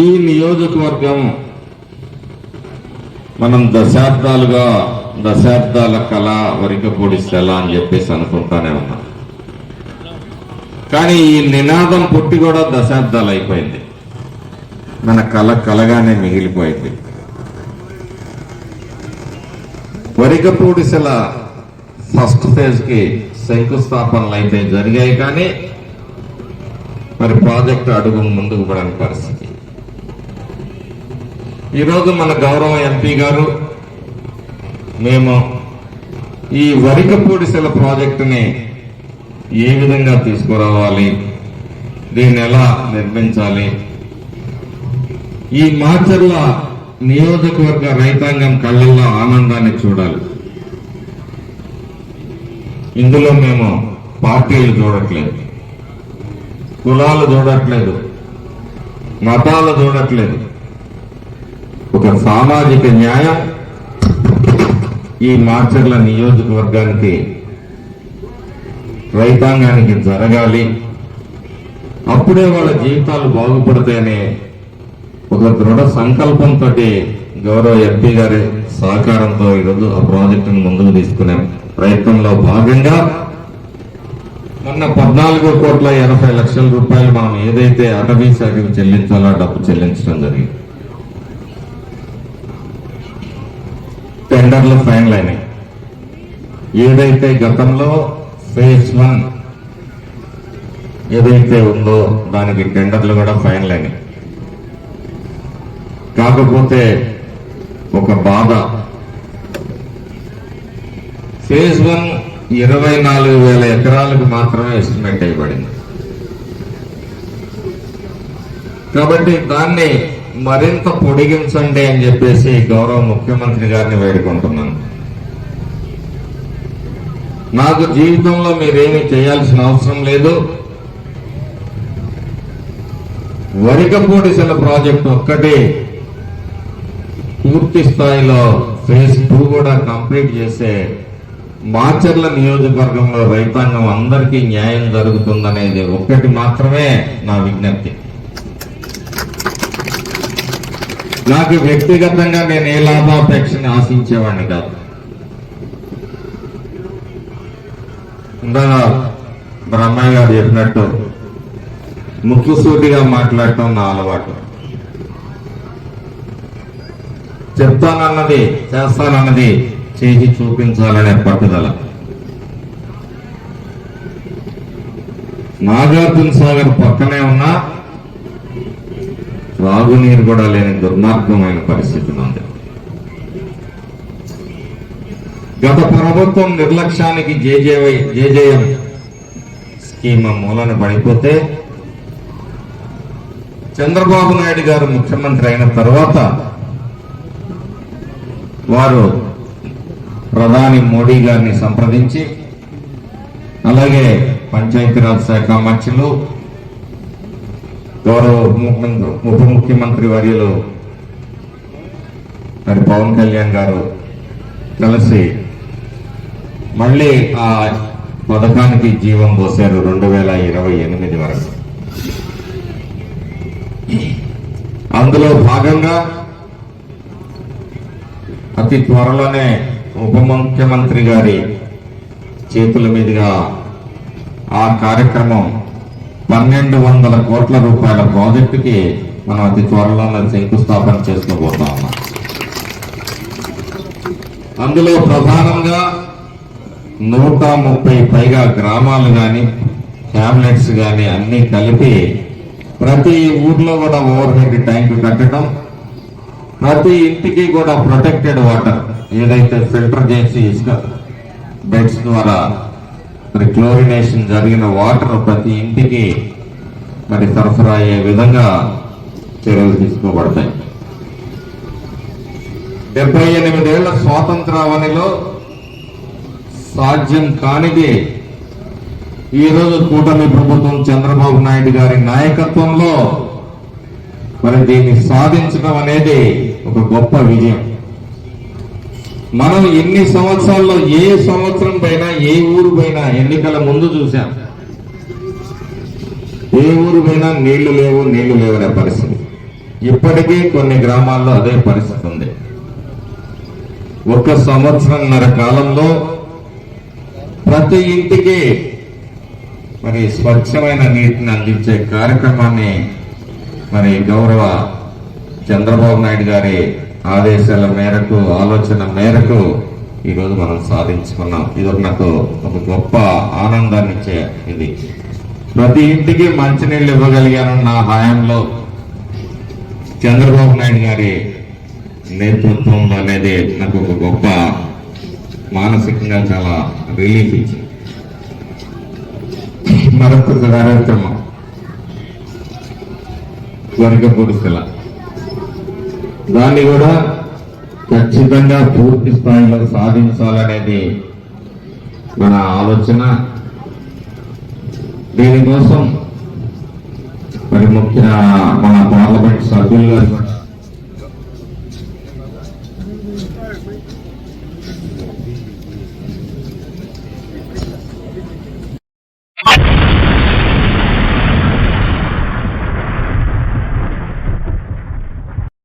ఈ నియోజకవర్గం మనం దశాబ్దాలుగా దశాబ్దాల కళ వరికపూడి స్థల అని చెప్పేసి అనుకుంటానే ఉన్నాం. కానీ ఈ నినాదం పుట్టి కూడా దశాబ్దాలు అయిపోయింది. మన కళ కలగానే మిగిలిపోయింది. వరికపూడిసెల ఫస్ట్ ఫేజ్కి శంకుస్థాపనలు అయితే జరిగాయి కానీ మరి ప్రాజెక్టు అడుగు ముందుకు పడని పరిస్థితి. ఈరోజు మన గౌరవ ఎంపీ గారు మేము ఈ వరికపూడిసెల ప్రాజెక్టుని ఏ విధంగా తీసుకురావాలి దీన్ని ఎలా నిర్మించాలి ఈ మాచర్ల నియోజకవర్గ రైతాంగం కళ్ళల్లో ఆనందాన్ని చూడాలి. ఇందులో మేము పార్టీలు చూడట్లేదు. కులాలు చూడట్లేదు మతాలు చూడట్లేదు. ఒక సామాజిక న్యాయం ఈ మార్చర్ల నియోజకవర్గానికి రైతాంగానికి జరగాలి. అప్పుడే వాళ్ళ జీవితాలు బాగుపడతాయనే ఒక దృఢ సంకల్పంతో గౌరవ ఎంపీ గారి సహకారంతో ఈరోజు ఆ ప్రాజెక్టును ముందుకు తీసుకునే ప్రయత్నంలో భాగంగా మొన్న పద్నాలుగు కోట్ల ఎనభై లక్షల రూపాయలు మనం ఏదైతే అటవీ శాఖకు చెల్లించాలో డబ్బు చెల్లించడం జరిగింది. టెండర్లు ఫైనల్ అయినాయి. ఏదైతే గతంలో ఫేజ్ వన్ ఏదైతే ఉందో దానికి టెండర్లు కూడా ఫైనల్ అయినాయి. కాకపోతే ఒక బాధ. ఫేజ్ వన్ ఇరవై నాలుగు వేల ఎకరాలకు మాత్రమే ఎస్టిమేట్ అయిపడింది. కాబట్టి దాన్ని మరింత పొడిగించండి అని చెప్పేసి గౌరవ ముఖ్యమంత్రి గారిని వేడుకుంటున్నాను. నాకు జీవితంలో మీరేమీ చేయాల్సిన అవసరం లేదు. వరికపూడిసెల ప్రాజెక్ట్ ఒక్కటి పూర్తి స్థాయిలో ఫేజ్ టూ కూడా కంప్లీట్ చేసే మాచర్ల నియోజకవర్గంలో రైతాంగం అందరికీ న్యాయం జరుగుతుందనేది ఒక్కటి మాత్రమే నా విజ్ఞప్తి. నాకు వ్యక్తిగతంగా నేను ఏ లాభాపేక్షని ఆశించేవాడిని కాదు. ఇందాక బ్రహ్మయ్య గారు చెప్పినట్టు ముక్కుసూటిగా మాట్లాడటం నా అలవాటు. చెప్తానన్నది చేస్తానన్నది చేసి చూపించాలనే పట్టుదల. నాగార్జున సాగర్ పక్కనే ఉన్న త్రాగునీరు కూడా లేని దుర్మార్గమైన పరిస్థితి ఉంది గత ప్రభుత్వం నిర్లక్ష్యానికి జేజేవై జేజేఎం స్కీమ్ మూలన పడిపోతే చంద్రబాబు నాయుడు గారు ముఖ్యమంత్రి అయిన తర్వాత వారు ప్రధాని మోడీ గారిని సంప్రదించి అలాగే పంచాయతీరాజ్ శాఖ మంత్రులు గౌరవ ఉప ముఖ్యమంత్రి వర్యులు మరి పవన్ కళ్యాణ్ గారు కలిసి మళ్ళీ ఆ పథకానికి జీవం పోశారు రెండు వేల ఇరవై ఎనిమిది వరకు. అందులో భాగంగా అతి త్వరలోనే ఉప ముఖ్యమంత్రి గారి చేతుల మీదుగా ఆ కార్యక్రమం పన్నెండు వందల కోట్ల రూపాయల ప్రాజెక్టుకి మనం అతి త్వరలోనే శంకుస్థాపన చేసుకోబోతా ఉన్నాం. అందులో ప్రధానంగా నూట ముప్పై పైగా గ్రామాలు కానీ హ్యామ్లెట్స్ కానీ అన్నీ కలిపి ప్రతి ఊర్లో కూడా ఓవర్ హెడ్ ట్యాంక్ కట్టడం ప్రతి ఇంటికి కూడా ప్రొటెక్టెడ్ వాటర్ ఏదైతే ఫిల్టర్ చేసి ఇసుక బెడ్స్ ద్వారా మరి క్లోరినేషన్ జరిగిన వాటర్ ప్రతి ఇంటికి మరి సరఫరా అయ్యే విధంగా చర్యలు తీసుకోబడతాయి. డెబ్బై ఎనిమిదేళ్ళ స్వాతంత్రావనిలో సాధ్యం కానిది ఈ రోజు కూటమి ప్రభుత్వం చంద్రబాబు నాయుడు గారి నాయకత్వంలో మరి దీన్ని సాధించడం అనేది ఒక గొప్ప విజయం. మనం ఎన్ని సంవత్సరాల్లో ఏ సంవత్సరం పైన ఏ ఊరు పైన ఎన్నికల ముందు చూసాం ఏ ఊరు పైన నీళ్ళు లేవు నీళ్ళు లేవనే పరిస్థితి. ఇప్పటికీ కొన్ని గ్రామాల్లో అదే పరిస్థితి ఉంది. ఒక సంవత్సరంన్నర కాలంలో ప్రతి ఇంటికి మరి స్వచ్ఛమైన నీటిని అందించే కార్యక్రమాన్ని మరి గౌరవ చంద్రబాబు నాయుడు గారి ఆదేశాల మేరకు ఆలోచన మేరకు ఈరోజు మనం సాధించుకున్నాం. ఇది నాకు ఒక గొప్ప ఆనందాన్ని ఇచ్చే ఇది. ప్రతి ఇంటికి మంచినీళ్ళు ఇవ్వగలిగాను నా హయాంలో. చంద్రబాబు నాయుడు గారి నేతృత్వం అనేది నాకు ఒక గొప్ప మానసికంగా చాలా రిలీఫ్ ఇచ్చింది. మరొక కార్యక్రమం వర్గ పురుషుల దాన్ని కూడా ఖచ్చితంగా పూర్తి స్థాయిలో సాధించాలనేది మన ఆలోచన. దీనికోసం మరి ముఖ్య మన పార్లమెంట్ సభ్యులు గారు